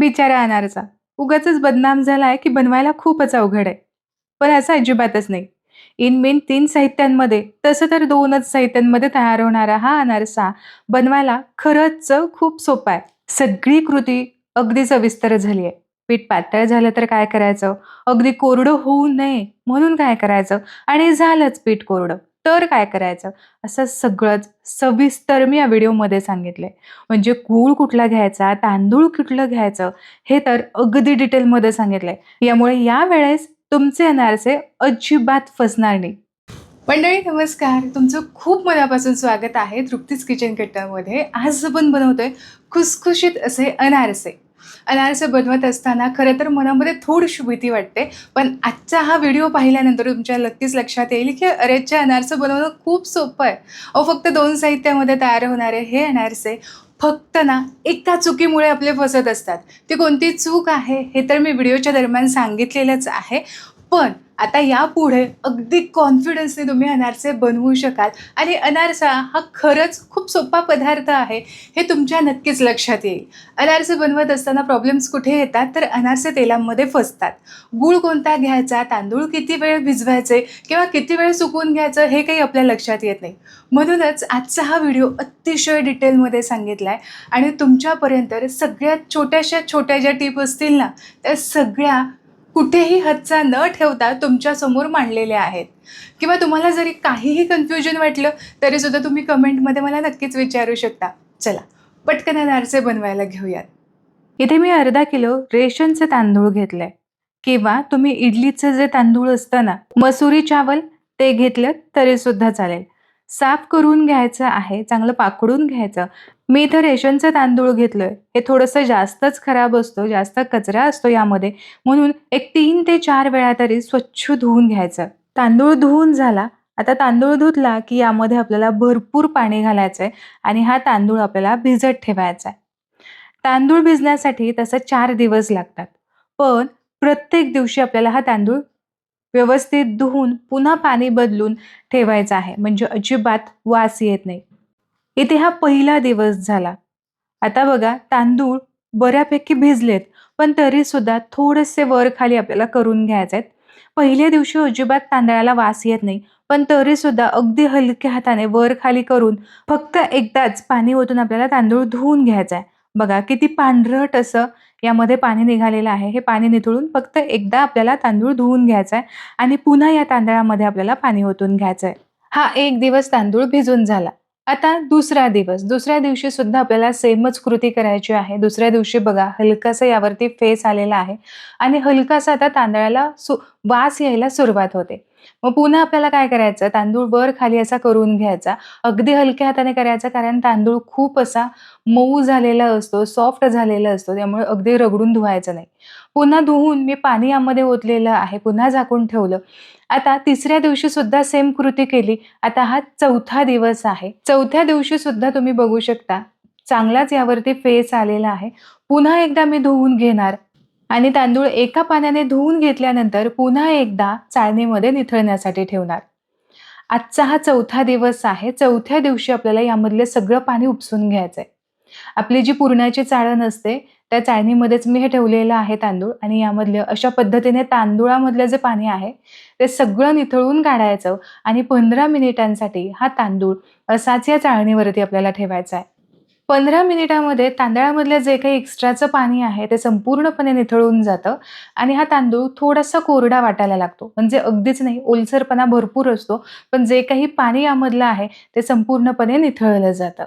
बिचारा अनारसा. उगाच बदनाम झालाय की बनवायला खूपच अवघड आहे. पण असं अजिबातच नाही. इन मेन तीन साहित्यांमध्ये तसं तर दोनच साहित्यांमध्ये तयार होणारा हा अनारसा बनवायला खरंच खूप सोपा आहे. सगळी कृती अगदी सविस्तर झाली आहे. पीठ पातळ झालं तर काय करायचं? अगदी कोरडं होऊ नये म्हणून काय करायचं? आणि झालंच पीठ कोरडं. तर काय करायचं? असं सगळंच सविस्तर मी या व्हिडिओमध्ये सांगितलंय. म्हणजे गूळ कुठला घ्यायचा? तांदूळ कुठलं घ्यायचं? हे तर अगदी डिटेलमध्ये सांगितलंय. यामुळे या वेळेस तुमचे अनारसे अजिबात फसणार नाही. मंडळी नमस्कार. तुमचं खूप मनापासून स्वागत आहे तृप्तीज किचन कट्टामध्ये आज आपण बनवतोय खुसखुशीत असे अनारसे. अनारसे बनवत असताना खरं तर मनामध्ये थोडीशी भीती वाटते. पण आजचा हा व्हिडिओ पाहिल्यानंतर तुमच्या नक्कीच लक्षात येईल की अरेचे अनारसं बनवणं खूप सोपं आहे. अहो फक्त दोन साहित्यामध्ये तयार होणारे हे अनारसे फक्त ना एका चुकीमुळे आपले फसत असतात. ती कोणती चूक आहे हे तर मी व्हिडिओच्या दरम्यान सांगितलेलंच आहे. पण आता यापुढे अगदी कॉन्फिडन्सने तुम्ही अनारसे बनवू शकाल. आणि अनारसा हा खरंच खूप सोपा पदार्थ आहे. हे तुमच्या नक्कीच लक्षात येईल. अनारसे बनवत असताना प्रॉब्लेम्स कुठे येतात? तर अनारसे तेलामध्ये फसतात. गूळ कोणता घ्यायचा? तांदूळ किती वेळ भिजवायचे? किंवा किती वेळ सुकवून घ्यायचं? हे काही आपल्या लक्षात येत नाही. म्हणूनच आजचा हा व्हिडिओ अतिशय डिटेलमध्ये सांगितला आहे आणि तुमच्यापर्यंत सगळ्यात छोट्याशा छोट्या ज्या टीप असतील ना त्या सगळ्या कुठेही हच्चा न ठेवता तुमच्यासमोर मांडलेल्या आहेत. किंवा तुम्हाला जरी काहीही कन्फ्युजन वाटलं तरीसुद्धा तुम्ही कमेंटमध्ये मला नक्कीच विचारू शकता. चला पटकन अनारसे बनवायला घेऊयात. इथे मी अर्धा किलो रेशनचे तांदूळ घेतले. किंवा तुम्ही इडलीचे जे तांदूळ असतं ना मसुरी चावल ते घेतलं तरी सुद्धा चालेल. साफ करून घ्यायचं आहे चांगलं पाकडून घ्यायचं. मी इथं रेशनचं तांदूळ घेतलंय. हे थोडंसं जास्तच खराब असतो जास्त कचरा असतो यामध्ये. म्हणून एक तीन ते चार वेळा तरी स्वच्छ धुवून घ्यायचं. तांदूळ धुवून झाला. आता तांदूळ धुतला की यामध्ये आपल्याला भरपूर पाणी घालायचं आहे आणि हा तांदूळ आपल्याला भिजत ठेवायचा आहे तांदूळ भिजण्यासाठी तसं चार दिवस लागतात. पण प्रत्येक दिवशी आपल्याला हा तांदूळ व्यवस्थित धुवून पुन्हा पाणी बदलून ठेवायचं आहे. म्हणजे अजिबात वास येत नाही. इथे हा पहिला दिवस झाला. आता बघा तांदूळ बऱ्यापैकी भिजलेत पण तरी सुद्धा थोडेसे वर खाली आपल्याला करून घ्यायचे आहेत. पहिल्या दिवशी अजिबात तांदळाला वास येत नाही पण तरी सुद्धा अगदी हलक्या हाताने वर खाली करून फक्त एकदाच पाणी ओतून आपल्याला तांदूळ धुवून घ्यायचा आहे. बघा किती पांढरट असं यामध्ये पाणी निघालेलं आहे. हे पाणी निथळून फक्त एकदा आपल्याला तांदूळ धुवून घ्यायचा आहे आणि पुन्हा या तांदळामध्ये आपल्याला पाणी ओतून घ्यायचं आहे. हा एक दिवस तांदूळ भिजून झाला. आता दुसरा दिवस. दुसऱ्या दिवशी सुद्धा आपल्याला सेमच कृती करायची आहे. दुसऱ्या दिवशी बघा हलकासा यावरती फेस आलेला आहे आणि हलकासा आता तांदळाला सु वास यायला सुरुवात होते. मग पुन्हा आपल्याला काय करायचं? तांदूळ वर खाली असा करून घ्यायचा. अगदी हलक्या हाताने करायचा कारण तांदूळ खूप असा मऊ झालेला असतो सॉफ्ट झालेला असतो त्यामुळे अगदी रगडून धुवायचं नाही. पुन्हा धुवून मी पाणी यामध्ये ओतलेलं आहे. पुन्हा झाकून ठेवलं. आता तिसऱ्या दिवशी सुद्धा सेम कृती केली. आता हा चौथा दिवस आहे. चौथ्या दिवशी सुद्धा तुम्ही बघू शकता. चांगलाच यावरती फेस आलेला आहे. पुन्हा एकदा मी धुवून घेणार. आणि तांदूळ एका पाण्याने धुवून घेतल्यानंतर पुन्हा एकदा चाळणीमध्ये निथळण्यासाठी ठेवणार. आजचा हा चौथा दिवस आहे. चौथ्या दिवशी आपल्याला यामधले सगळं पाणी उपसून घ्यायचं आहे आपली जी पुरणाची चाळण असते त्या चाळणीमध्येच मी हे ठेवलेलं आहे तांदूळ आणि यामधलं अशा पद्धतीने तांदुळामधलं जे पाणी आहे ते सगळं निथळून काढायचं आणि पंधरा मिनिटांसाठी हा तांदूळ असाच या चाळणीवरती आपल्याला ठेवायचा आहे. पंधरा मिनिटामध्ये तांदळामधलं जे काही एक्स्ट्राचं पाणी आहे ते संपूर्णपणे निथळून जातं आणि हा तांदूळ थोडासा कोरडा वाटायला लागतो. म्हणजे अगदीच नाही ओलसरपणा भरपूर असतो पण जे काही पाणी यामधलं आहे ते संपूर्णपणे निथळलं जातं.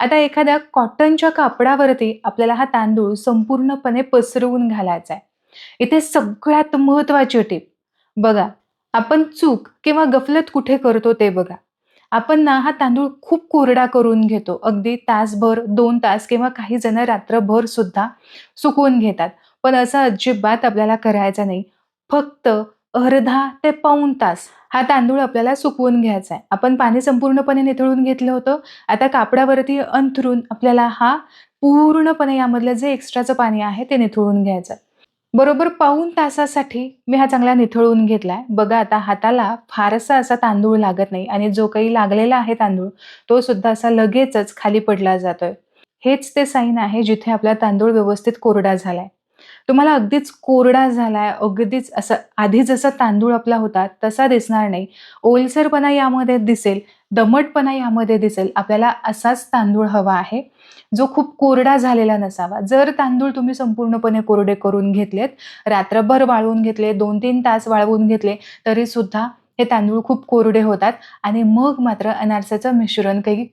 आता एखाद्या कॉटनच्या कापडावरती आपल्याला हा तांदूळ संपूर्णपणे पसरवून घालायचा आहे इथे सगळ्यात महत्वाची टीप बघा आपण चूक किंवा गफलत कुठे करतो ते बघा. आपण ना हा तांदूळ खूप कोरडा करून घेतो अगदी तासभर दोन तास किंवा काही जण रात्रभर सुद्धा सुकवून घेतात. पण असं अजिबात आपल्याला करायचं नाही. फक्त अर्धा ते पाऊण तास हा तांदूळ आपल्याला सुकवून घ्यायचा आहे. आपण पाणी संपूर्णपणे निथळून घेतलं होतं. आता कापडावरती अंथरून आपल्याला हा पूर्णपणे यामधलं जे एक्स्ट्राचं पाणी आहे ते निथळून घ्यायचं बरोबर पाऊण तासासाठी मी हा चांगला निथळून घेतलाय. बघा आता हाताला फारसा असा तांदूळ लागत नाही आणि जो काही लागलेला आहे तांदूळ तो सुद्धा असा लगेचच खाली पडला जातोय. हेच ते साईन आहे जिथे आपला तांदूळ व्यवस्थित कोरडा झालाय. तुम्हाला अगदीच कोरडा झालाय, अगदीच असं आधी जसा तांदूळ आपला होता तसा दिसणार नाही. ओलसरपणा यामध्ये दिसेल, दमटपणा यामध्ये दिसेल. आपल्याला असाच तांदूळ हवा आहे, जो खूप कोरडा झालेला नसावा. जर तांदूळ तुम्ही संपूर्णपणे कोरडे करून घेतलेत, रात्रभर वाळवून घेतले, 2-3 तास वाळवून घेतले, तरीसुद्धा हे तांदूळ खूप कोरडे होतात आणि मग मात्र अनारसाचं मिश्रण काही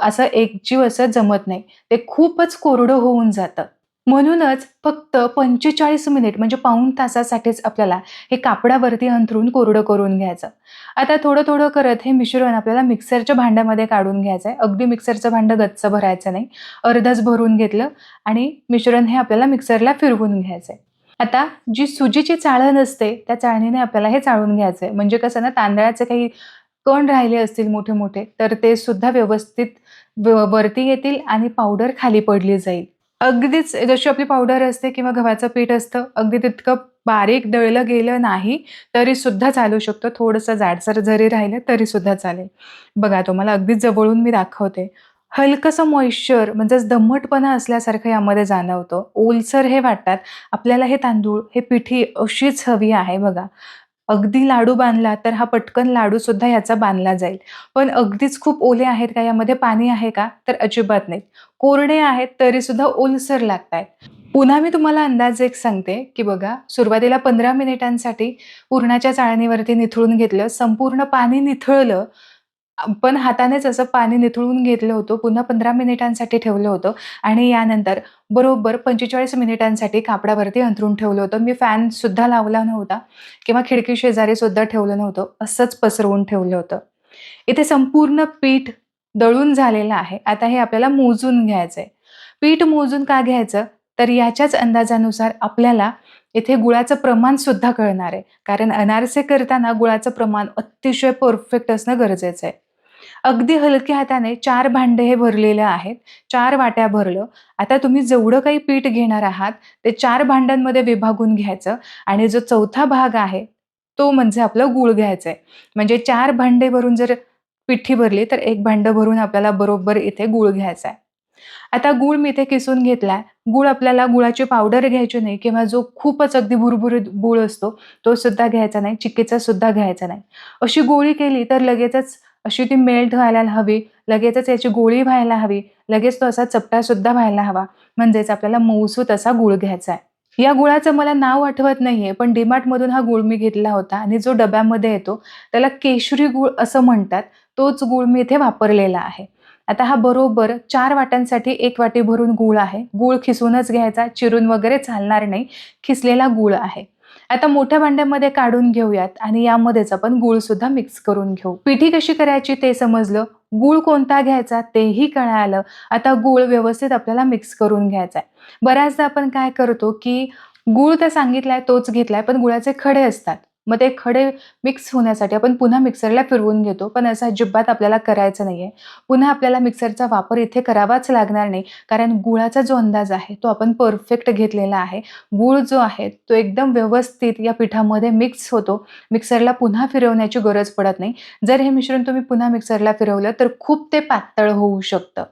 असं एकजीव असं जमत नाही. ते खूपच कोरडं होऊन जातं. म्हणूनच फक्त 45 मिनिट म्हणजे पाऊण तासासाठीच आपल्याला हे कापडावरती अंथरून कोरडं करून घ्यायचं. आता थोडं-थोडं करत हे मिश्रण आपल्याला मिक्सरच्या भांड्यामध्ये काढून घ्यायचं आहे अगदी मिक्सरचं भांडं गच्च भरायचं नाही. अर्धच भरून घेतलं आणि मिश्रण हे आपल्याला मिक्सरला फिरवून घ्यायचं आहे आता जी सुजीची चाळण असते, त्या चाळणीने आपल्याला हे चाळून घ्यायचं आहे म्हणजे कसं ना तांदळाचे काही कण राहिले असतील मोठे-मोठे, तर ते सुद्धा व्यवस्थित व वरती येतील आणि पावडर खाली पडली जाईल. अगदीच जशी आपली पावडर असते किंवा गव्हाचं पीठ असतं, अगदी तितकं बारीक दळलं गेलं नाही, तरीसुद्धा चालू शकतं. थोडंसं जाडसर जरी राहिलं तरीसुद्धा चालेल. बघा तुम्हाला अगदी जवळून मी दाखवते. हलकंसं मॉइश्चर म्हणजेच दमटपणा असल्यासारखं यामध्ये जाणवतं. ओलसर हे वाटतात. आपल्याला हे तांदूळ, हे पिठी अशीच हवी आहे बघा. अगदी लाडू बांधला तर हा पटकन लाडू सुद्धा याचा बांधला जाईल. पण अगदीच खूप ओले आहेत का, यामध्ये पाणी आहे का? तर अजिबात नाही. कोरडे आहेत तरी सुद्धा ओलसर लागतायत. पुन्हा मी तुम्हाला अंदाज एक सांगते, की बघा सुरुवातीला 15 मिनिटांसाठी पुरणाच्या चाळणीवरती निथळून घेतलं. संपूर्ण पाणी निथळलं. आपण हातानेच असं पाणी निथळून घेतलं होतं. पुन्हा 15 मिनिटांसाठी ठेवलं होतं आणि यानंतर बरोबर 45 मिनिटांसाठी कापडावरती अंथरून ठेवलं होतं. मी फॅनसुद्धा लावला नव्हता किंवा खिडकी शेजारीसुद्धा ठेवलं नव्हतं. असंच पसरवून ठेवलं होतं. इथे संपूर्ण पीठ दळून झालेलं आहे. आता हे आपल्याला मोजून घ्यायचंय. पीठ मोजून का घ्यायचं? तर याच्याच अंदाजानुसार आपल्याला इथे गुळाचं प्रमाण सुद्धा कळणार आहे. कारण अनारसे करताना गुळाचं प्रमाण अतिशय परफेक्ट असणं गरजेचं आहे. अगदी हलक्या हाताने चार भांडे हे भरलेले आहेत. चार वाट्या भरलं. आता तुम्ही जेवढं काही पीठ घेणार आहात, ते चार भांड्यांमध्ये विभागून घ्यायचं आणि जो चौथा भाग आहे, तो म्हणजे आपलं गूळ घ्यायचंय. म्हणजे चार भांडे भरून जर पिठी भरली, तर एक भांडं भरून आपल्याला बरोबर इथे गूळ घ्यायचा आहे. आता गूळ मी इथे किसून घेतलाय. गूळ आपल्याला गुळाची पावडर घ्यायची नाही किंवा जो खूपच अगदी भुरभुरीत गूळ असतो, तो सुद्धा घ्यायचा नाही. चिक्कीचा सुद्धा घ्यायचा नाही. अशी गोळी केली तर लगेचच अशी ती मेल्ट व्हायला हवी. लगेचच याची गोळी व्हायला हवी. लगेच तो असा चपटा सुद्धा व्हायला हवा. म्हणजेच आपल्याला मऊसूत असा गूळ घ्यायचा आहे. या गुळाचं मला नाव आठवत नाहीये, पण डीमार्टमधून हा गूळ मी घेतला होता आणि जो डब्यामध्ये येतो, त्याला केशरी गूळ असं म्हणतात. तोच गूळ मी इथे वापरलेला आहे. आता हा बरोबर चार वाट्यांसाठी एक वाटी भरून गूळ आहे. गूळ खिसूनच घ्यायचा, चिरून वगैरे चालणार नाही. खिसलेला गूळ आहे. आता मोठ्या भांड्यामध्ये काढून घेऊयात आणि यामध्येच आपण गूळसुद्धा मिक्स करून घेऊ. पिठी कशी करायची ते समजलं. गूळ कोणता घ्यायचा तेही कळालं. आता गूळ व्यवस्थित आपल्याला मिक्स करून घ्यायचा आहे. बऱ्याचदा आपण काय करतो, की गूळ तर सांगितलाय तोच घेतलाय, पण गुळाचे खडे असतात. मग ते खडे मिक्स होण्यासाठी आपण पुन्हा मिक्सरला फिरवून घेतो. पण असं अजिबात आपल्याला करायचं नाही आहे पुन्हा आपल्याला मिक्सरचा वापर इथे करावाच लागणार नाही. कारण गुळाचा जो अंदाज आहे, तो आपण परफेक्ट घेतलेला आहे. गूळ जो आहे, तो एकदम व्यवस्थित या पिठामध्ये मिक्स होतो. मिक्सरला पुन्हा फिरवण्याची गरज पडत नाही. जर हे मिश्रण तुम्ही पुन्हा मिक्सरला फिरवलं, तर खूप ते पातळ होऊ शकतं.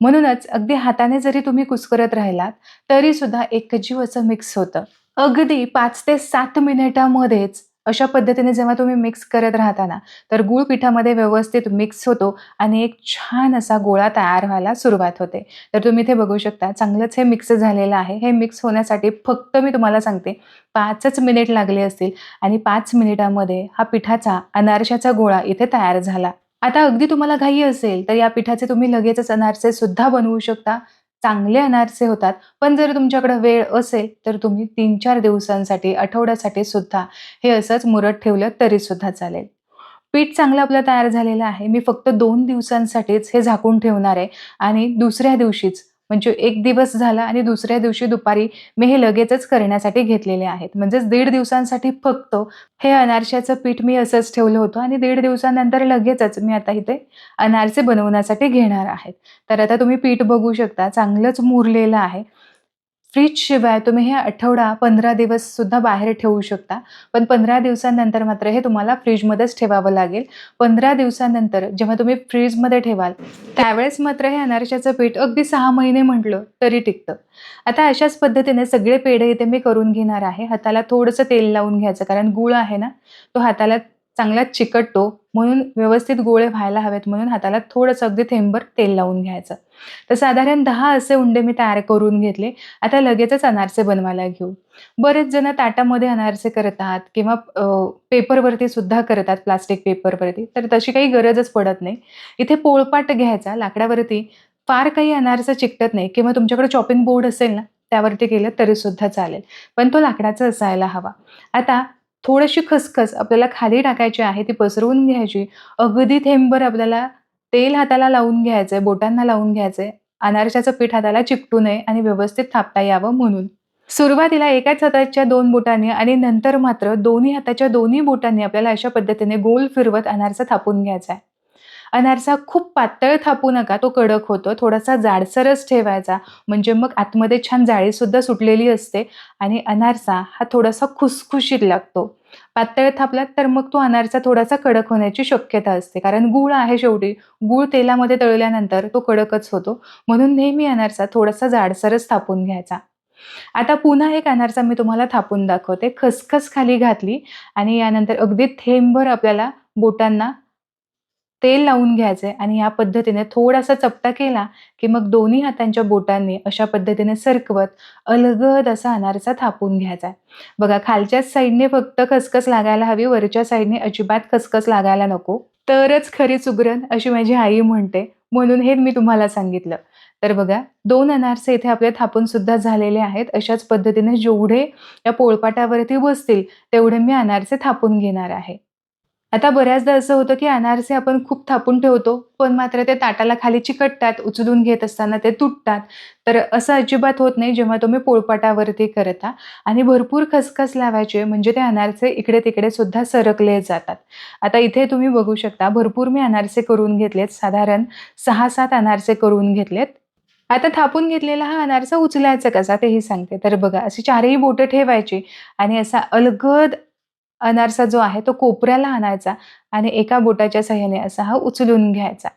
म्हणूनच अगदी हाताने जरी तुम्ही कुस्करत राहिलात, तरीसुद्धा एकजीव असं मिक्स होतं. अगदी पाच ते सात मिनिटामध्येच अशा पद्धतीने जेव्हा तुम्ही मिक्स करत राहता ना, तर गूळ पिठामध्ये व्यवस्थित मिक्स होतो आणि एक छान असा गोळा तयार व्हायला सुरुवात होते. तर तुम्ही इथे बघू शकता चांगलंच हे मिक्स झालेलं आहे. हे मिक्स होण्यासाठी फक्त मी तुम्हाला सांगते पाचच मिनिट लागले असतील आणि पाच मिनिटामध्ये हा पिठाचा अनारशाचा गोळा इथे तयार झाला. आता अगदी तुम्हाला घाई असेल, तर या पिठाचे तुम्ही लगेचच अनारसे सुद्धा बनवू शकता. चांगले अनारसे होतात. पण जर तुमच्याकडे वेळ असेल, तर तुम्ही 3-4 दिवसांसाठी, आठवड्यासाठी सुद्धा हे असंच मुरत ठेवलं तरीसुद्धा चालेल. पीठ चांगलं आपलं तयार झालेलं आहे. मी फक्त दोन दिवसांसाठीच हे झाकून ठेवणार आहे आणि दुसऱ्या दिवशीच म्हणजे एक दिवस झाला आणि दुसऱ्या दिवशी दुपारी मी हे लगेचच करण्यासाठी घेतलेले आहेत. म्हणजेच दीड दिवसांसाठी फक्त हे अनारशाचं पीठ मी असंच ठेवलं होतं आणि दीड दिवसानंतर लगेचच मी आता इथे अनारसे बनवण्यासाठी घेणार आहेत. तर आता तुम्ही पीठ बघू शकता चांगलंच मुरलेलं आहे. फ्रीजशिवाय तुम्ही हे आठवडा 15 दिवससुद्धा बाहेर ठेवू शकता. पण 15 दिवसांनंतर मात्र हे तुम्हाला फ्रीजमध्येच ठेवावं लागेल. 15 दिवसानंतर जेव्हा तुम्ही फ्रीजमध्ये ठेवाल, त्यावेळेस मात्र हे अनारशाचं पीठ अगदी सहा महिने म्हटलं तरी टिकतं. आता अशाच पद्धतीने सगळे पेढे इथे मी करून घेणार आहे. हाताला थोडंसं तेल लावून घ्यायचं कारण गूळ आहे ना, तो हाताला चांगला चिकटतो म्हणून व्यवस्थित गोळे व्हायला हवेत म्हणून हाताला थोडंसं अगदी थेंबर तेल लावून घ्यायचं. तर साधारण दहा असे उंडे मी तयार करून घेतले. आता लगेचच अनारसे बनवायला घेऊ. बरेच जण ताटामध्ये अनारसे करतात किंवा पेपरवरती सुद्धा करतात प्लास्टिक पेपरवरती. तर तशी काही गरजच पडत नाही. इथे पोळपाट घ्यायचा लाकडावरती फार काही अनारसा चिकटत नाही किंवा तुमच्याकडे चॉपिंग बोर्ड असेल ना, त्यावरती केलं तरी सुद्धा चालेल. पण तो लाकडाचा असायला हवा. आता थोडीशी खसखस आपल्याला खाली टाकायची आहे, ती पसरवून घ्यायची. अगदी थेंबभर आपल्याला तेल हाताला लावून घ्यायचंय, बोटांना लावून घ्यायचंय. अनारशाचं पीठ हाताला चिकटू नये आणि व्यवस्थित थापता यावं म्हणून. सुरुवातीला एकाच हाताच्या दोन बोटांनी आणि नंतर मात्र दोन्ही हाताच्या दोन्ही बोटांनी आपल्याला अशा पद्धतीने गोल फिरवत अनारसा थापून घ्यायचा आहे. अनारसा खूप पातळ थापू नका, तो कडक होतो. थोडासा जाडसरच ठेवायचा, म्हणजे मग आतमध्ये छान जाळीसुद्धा सुटलेली असते आणि अनारसा हा थोडासा खुसखुशीत लागतो. पातळ थापलात तर मग तो अनारसा थोडासा कडक होण्याची शक्यता असते. कारण गूळ आहे शेवटी. गूळ तेलामध्ये तळल्यानंतर तो कडकच होतो. म्हणून नेहमी अनारसा थोडासा जाडसरच थापून घ्यायचा. आता पुन्हा एक अनारसा मी तुम्हाला थापून दाखवते. खसखस खाली घातली आणि यानंतर अगदी थेंबभर आपल्याला बोटांना तेल लावून घ्यायचंय आणि या पद्धतीने थोडासा चपटा केला, की मग दोन्ही हातांच्या बोटांनी अशा पद्धतीने सरकवत अलगद असा अनारसा थापून घ्यायचा आहे. बघा खालच्याच साईडने फक्त खसखस लागायला हवी, वरच्या साईडने अजिबात खसखस लागायला नको. तरच खरी सुगरण अशी माझी आई म्हणते. म्हणून हे मी तुम्हाला सांगितलं. तर बघा दोन अनारसे इथे आपले थापून सुद्धा झालेले आहेत. अशाच पद्धतीने जेवढे या पोळपाटावरती बसतील, तेवढे मी अनारसे थापून घेणार आहे. आता बऱ्याचदा असं होतं, की अनारसे आपण खूप थापून ठेवतो, पण मात्र ते ताटाला खाली चिकटतात. उचलून घेत असताना ते तुटतात. तर असं अजिबात होत नाही जेव्हा तुम्ही पोळपाटावरती करता आणि भरपूर खसखस लावायचे म्हणजे ते अनारसे इकडे-तिकडे सुद्धा सरकले जातात. आता इथे तुम्ही बघू शकता भरपूर मी अनारसे करून घेतलेत. साधारण 6-7 अनारसे करून घेतलेत. आता थापून घेतलेला हा अनारसा उचलायचा कसा तेही सांगते. तर बघा अशी चारही बोटं ठेवायची आणि असा अलगद अनारसा जो आहे तो कोपऱ्याला आणायचा आणि एका बोटाच्या सहाय्याने असा हा उचलून घ्यायचा.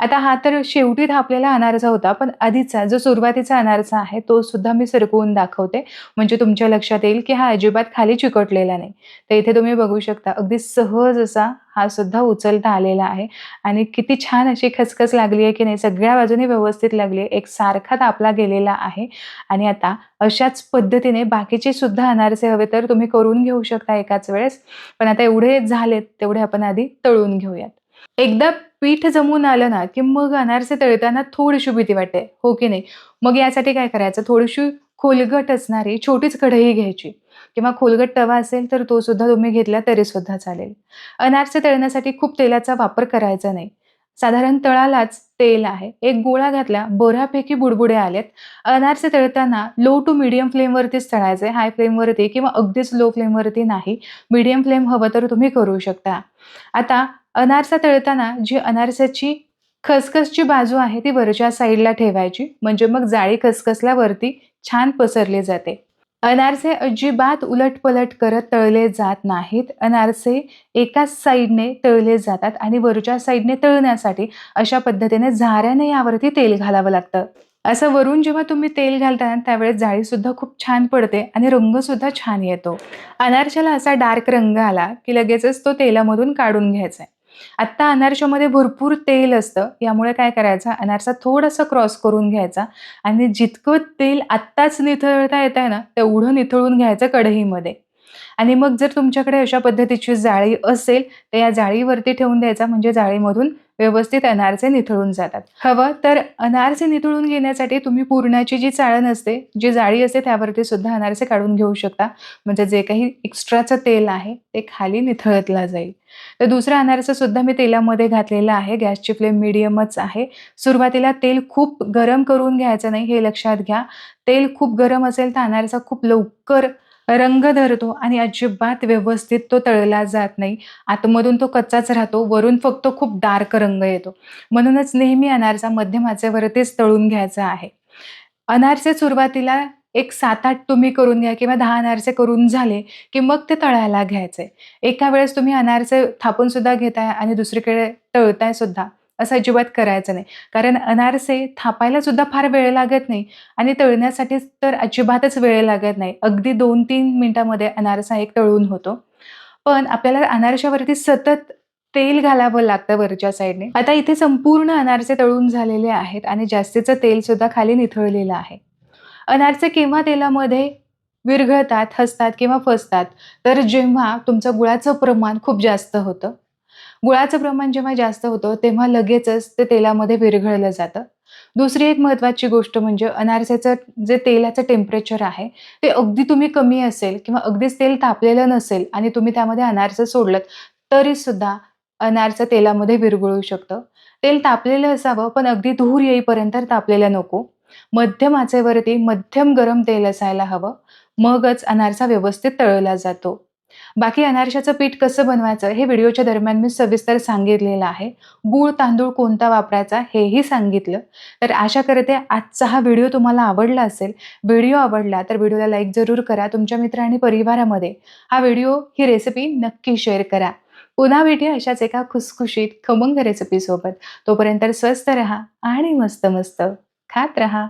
आता हा तर शेवटी थापलेला अनारसा होता, पण आधीचा जो सुरुवातीचा अनारसा आहे तो सुद्धा मी सरकवून दाखवते. म्हणजे तुमच्या लक्षात येईल, की हा अजिबात खाली चिकटलेला नाही. तर इथे तुम्ही बघू शकता अगदी सहज असा हा सुद्धा उचलता आलेला आहे आणि किती छान अशी खसखस लागली आहे, की नाही सगळ्या बाजूने व्यवस्थित लागली आहे. एक सारखा तापला गेलेला आहे आणि आता अशाच पद्धतीने बाकीचे सुद्धा अनारसे हवे तर तुम्ही करून घेऊ शकता एकाच वेळेस. पण आता एवढे झालेत तेवढे आपण आधी तळून घेऊयात. एकदा पीठ जमून आलं ना, की मग अनारसे तळताना थोडीशी भीती वाटते, हो की नाही? मग यासाठी काय करायचं थोडीशी खोलगट असणारी छोटीच कढई घ्यायची किंवा खोलगट तवा असेल तर तो सुद्धा तुम्ही घेतला तरी सुद्धा चालेल. अनारसे तळण्यासाठी खूप तेलाचा वापर करायचा नाही. साधारण तळालाच तेल आहे. एक गोळा घातला, बऱ्यापैकी बुडबुडे आलेत. अनारसे तळताना लो टू मीडियम फ्लेमवरतीच तळायचे. हाय फ्लेमवरती किंवा अगदीच लो फ्लेमवरती नाही. मीडियम फ्लेम हवं तर तुम्ही करू शकता. आता अनारसा तळताना जी अनारसाची खसखसची बाजू आहे ती वरच्या साईडला ठेवायची. म्हणजे मग जाळी खसखसला वरती छान पसरले जाते. अनारसे अजिबात उलट-पलट करत तळले जात नाहीत. अनारसे एकाच साईडने तळले जातात आणि वरच्या साईडने तळण्यासाठी अशा पद्धतीने झाऱ्याने यावरती तेल घालावं लागतं. असं वरून जेव्हा तुम्ही तेल घालता त्यावेळेस त्यावेळेस जाळीसुद्धा खूप छान पडते आणि रंगसुद्धा छान येतो. अनारशाला असा डार्क रंग आला, की लगेचच तो तेलामधून काढून घ्यायचा आहे. आत्ता अनारशामध्ये भरपूर तेल असतं. यामुळे काय करायचं अनारसा थोडासा क्रॉस करून घ्यायचा आणि जितकं तेल आत्ताच निथळता येतंय ना, तेवढं निथळून घ्यायचं कढईमध्ये. आणि मग जर तुमच्याकडे अशा पद्धतीची जाळी असेल, तर या जाळीवरती ठेवून द्यायचा म्हणजे जाळीमधून व्यवस्थित अनारसे निथळून जातात. हवं तर अनारसे निथळून घेण्यासाठी तुम्ही पुरणाची जी चाळण असते, जी जाळी असते त्यावरती सुद्धा अनारसे काढून घेऊ शकता. म्हणजे जे काही एक्स्ट्राचं तेल आहे ते खाली निथळतला जाईल. तर दुसरा अनारसा सुद्धा मी तेलामध्ये घातलेला आहे. गॅसची फ्लेम मिडियमच आहे. सुरुवातीला तेल खूप गरम करून घ्यायचं नाही हे लक्षात घ्या. तेल खूप गरम असेल तर अनारसा खूप लवकर रंग धरतो आणि अजिबात व्यवस्थित तो तळला जात नाही. आतमधून तो कच्चाच राहतो. वरून फक्त खूप डार्क रंग येतो. म्हणूनच नेहमी अनारसा मध्यम आचेवरतीच तळून घ्यायचा आहे. अनारसे सुरुवातीला एक 7-8 तुम्ही करून घ्या किंवा दहा अनारसे करून झाले, की मग ते तळायला घ्यायचे. एका वेळेस तुम्ही अनारसे थापून सुद्धा घेताय आणि दुसरीकडे तळताय सुद्धा, असं अजिबात करायचं नाही. कारण अनारसे थापायला सुद्धा फार वेळ लागत नाही आणि तळण्यासाठी तर अजिबातच वेळ लागत नाही. अगदी 2-3 मिनिटामध्ये अनारसा एक तळून होतो. पण आपल्याला अनारशावरती सतत तेल घालावं लागतं वरच्या साईडने. आता इथे संपूर्ण अनारसे तळून झालेले आहेत आणि जास्तीचं तेल सुद्धा खाली निथळलेलं आहे. अनारसे केव्हा तेलामध्ये विरघळतात, हसतात किंवा फसतात, तर जेव्हा तुमचं गुळाचं प्रमाण खूप जास्त होतं. गुळाचं प्रमाण जेव्हा जास्त होतं, तेव्हा लगेचच ते तेलामध्ये विरघळलं जातं. दुसरी एक महत्त्वाची गोष्ट म्हणजे अनारसेचं जे तेलाचं टेम्परेचर आहे, ते अगदी तुम्ही कमी असेल किंवा अगदीच तेल तापलेलं नसेल आणि तुम्ही त्यामध्ये अनारसे तरी तरीसुद्धा अनारसं तेलामध्ये विरघळू शकतं. तेल तापलेलं असावं, पण अगदी धूर येईपर्यंत तापलेलं नको. मध्यम आचेवरती मध्यम गरम तेल असायला हवं. मगच अनारसा व्यवस्थित तळला जातो. बाकी अनारशाचं पीठ कसं बनवायचं हे व्हिडिओच्या दरम्यान मी सविस्तर सांगितलेलं आहे. गूळ, तांदूळ कोणता वापरायचा हेही सांगितलं. तर आशा करते आजचा हा व्हिडिओ तुम्हाला आवडला असेल. व्हिडिओ आवडला तर व्हिडिओला लाईक जरूर करा. तुमच्या मित्र आणि परिवारामध्ये हा व्हिडिओ, ही रेसिपी नक्की शेअर करा. पुन्हा भेटूया अशाच एका खुसखुशीत खमंग रेसिपीसोबत. तोपर्यंत स्वस्त रहा आणि मस्त-मस्त खात रहा.